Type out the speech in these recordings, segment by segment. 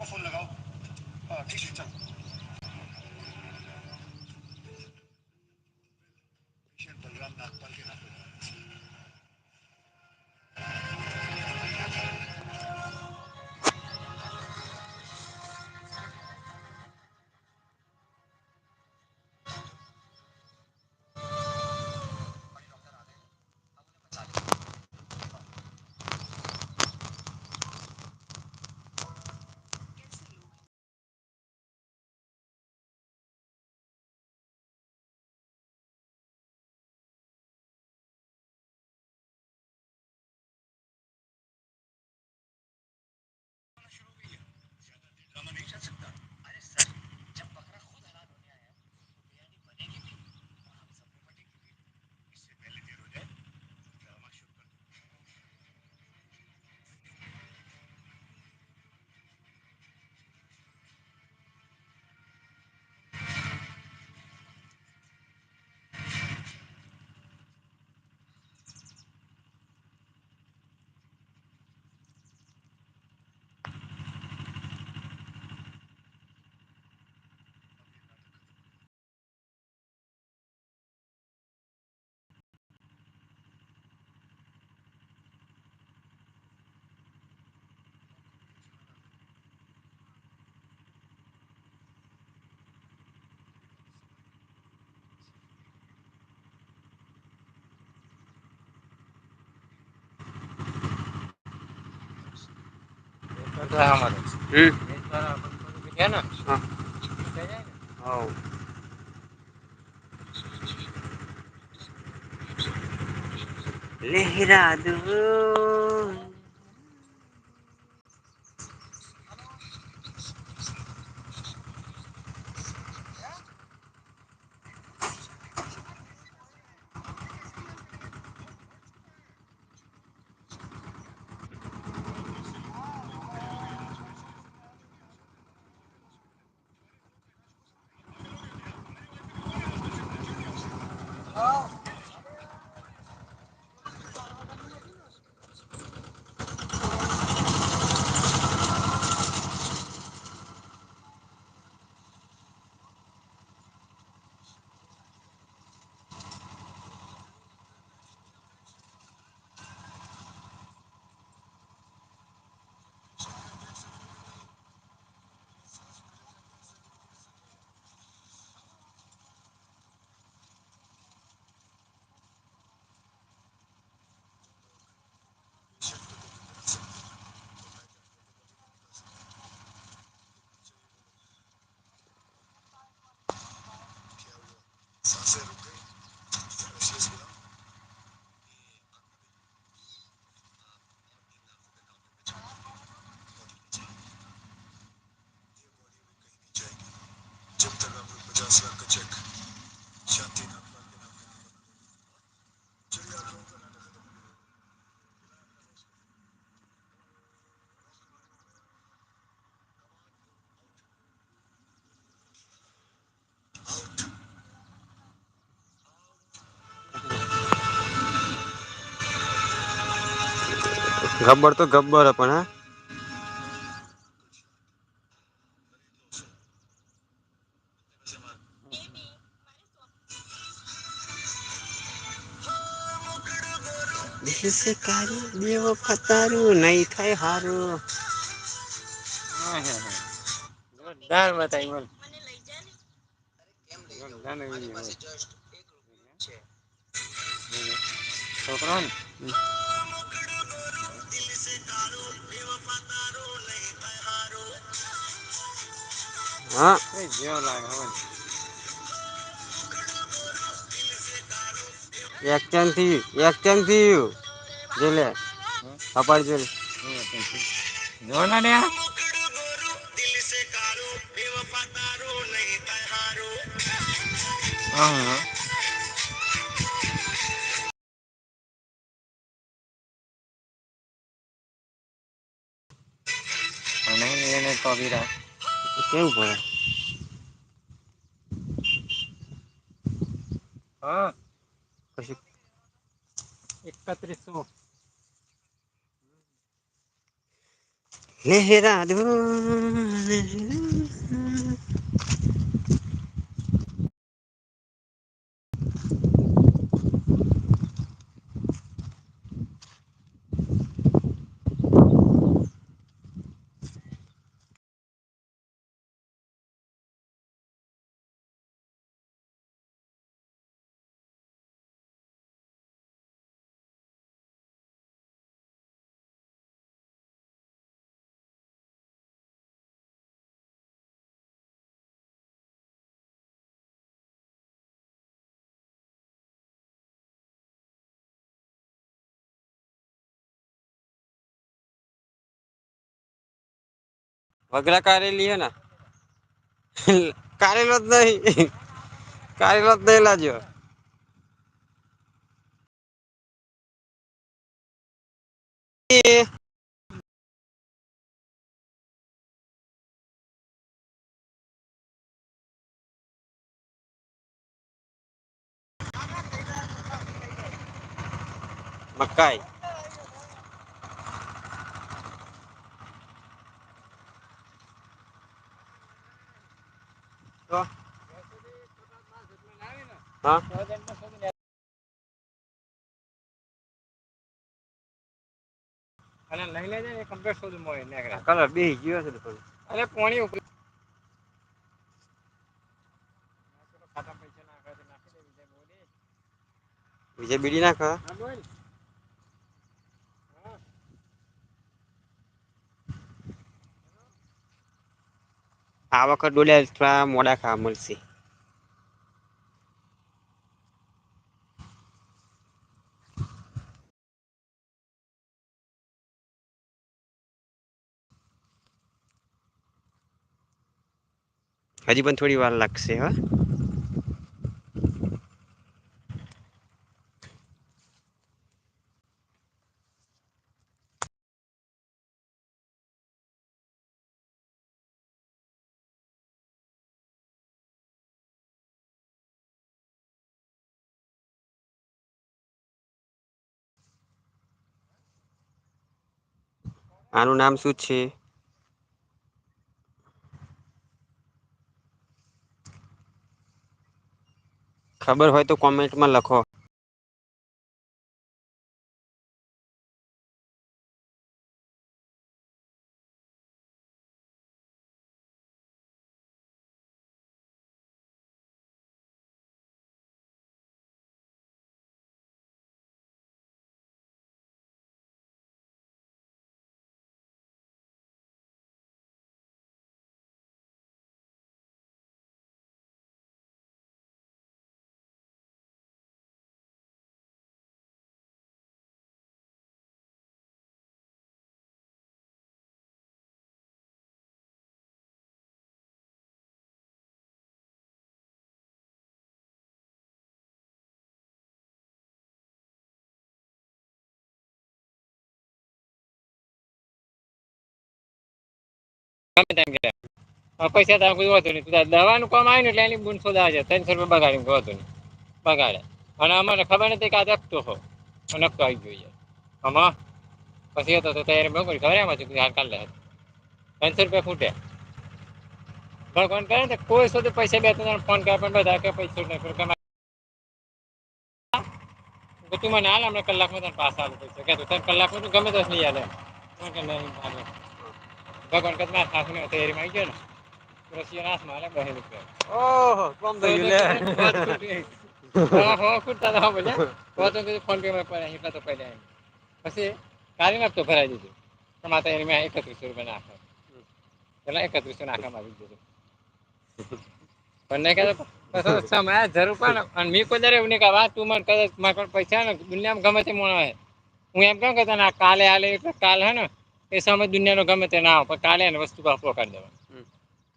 Phone લગાઓ હા ઠીક છે ચાલો હમ. હા. હવ લહેરા દો पचास लाख का चेक शांति नागपाल के नाम पे चलिए आप लोगों का नाटक खत्म हो गया ગબ્બર તો ગબ્બર હે પણ હા દિલ સે કારું દેવો ફતારું નહીં થાય હારું જોરદાર બતાવી બોલ. છોકરો હા જેવો લાગે હોય એક્શનથી એક્શનથી જોલે અપાડ જોલે જોના ને હા અને એને કબીરા કેવું પડે હા પછી એકત્રીસો લહેરા દો વગરા કારેલી હે ને. કારેલો જ નહીં. કારેલો જ નહીં લાજો એ મકાઈ. તો લઈ લેજે ને કમ્પ્લીટ સુધી મળે નીકળે કલર બેસી ગયો છે થોડું અરે પોણી ઉપર બીજે બીડી નાખ હા. બોલ આ વખત ડોલ્યા થોડા મોડા ખાવા મળશે. હજી પણ થોડી વાર લાગશે હા? આનું નામ શું છે? ખબર હોય તો કોમેન્ટમાં લખો. ગમે તેમ કે પૈસા તો કોઈ હોતું નહીં. તું દવાનું કામ આવ્યું એટલે એની બૂન સોદા છે ત્રણસો રૂપિયા બગાડી હોતું નહીં. બગાડે. અને અમને ખબર નથી કે આ દખતો હો. નકતો આવી જોઈએ આમાં? પછી હતો તો તૈયારી બહુ કરી. ખબર એમાં હતું હાલ કાલે ત્રણસો રૂપિયા ફૂટે ભગવાન કરે ને? કોઈ સુધી પૈસા બે ત્રણ ફોન કરે પણ બધા કે પૈસા નહીં. કમાય. તું મને હાલ હમણાં કલાકમાં તને પાસ આવું પૈસા. કે ત્રણ કલાકમાં તું ગમે તો નહીં હાલે કે નહીં ભગવાન કદ ના થાક ને તૈયારીમાં આવી ગયો ને રસીઓ નાશ મારે બહે રૂપિયા. ઓહો કોમ થઈ ગયું લે. ખૂટતા હતા બોલ્યા. તો તો ફોન પે માં પડ્યા, એટલા તો પડ્યા. પછી કાઢીને હપ્તો ભરાઈ દીધો. તો એમાં એકત્રીસો રૂપિયા નાખે પેલા એકત્રીસો નાખવામાં આવી ગયું પણ નહીં પછી સમય જરૂર પણ ને. અને મેં કોઈ એવું નહીં "વાહ, તું મને કદાચ મારા પાસે પૈસા ને દુનિયામાં ગમે તે મોણો હું એમ કેમ કે તને કાલે હાલે એટલે કાલ હે ને. એ સામે દુનિયાનો ગમે તે ના પણ કાલે એને વસ્તુ અપલો કરી દેવાનું.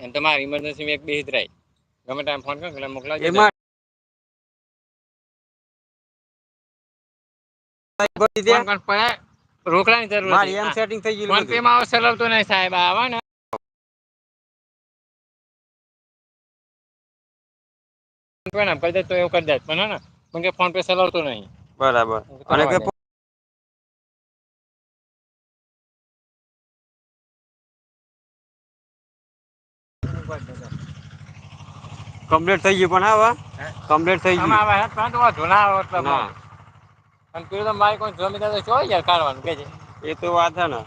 એમ તમારી ઇમરજન્સી એક બે જ રહી. ગમે ટાઈમ ફોન કરો એટલે મોકલાવજો. રોકડાની જરૂર એમ સેટિંગ થઈ ગયું ફોન પે માં હવે ચલાવતો નહીં સાહેબ. આવા ને. ફોન પે ના કરી દે તો એવું કરી દે. પણ હે ને કે ફોન પે ચલાવતો નહીં. બરાબર. અને કમ્પ્લીટ થઈ ગયું પણ આવા? કમ્પ્લીટ થઈ ગયું. આવા હેડ પણ તો વાંધો ના આવે એટલે ના. અને પેલું તો મારે કોઈ જમીન તો ચોઈ યાર કાઢવાનું કે છે? એ તો વાત છે ને.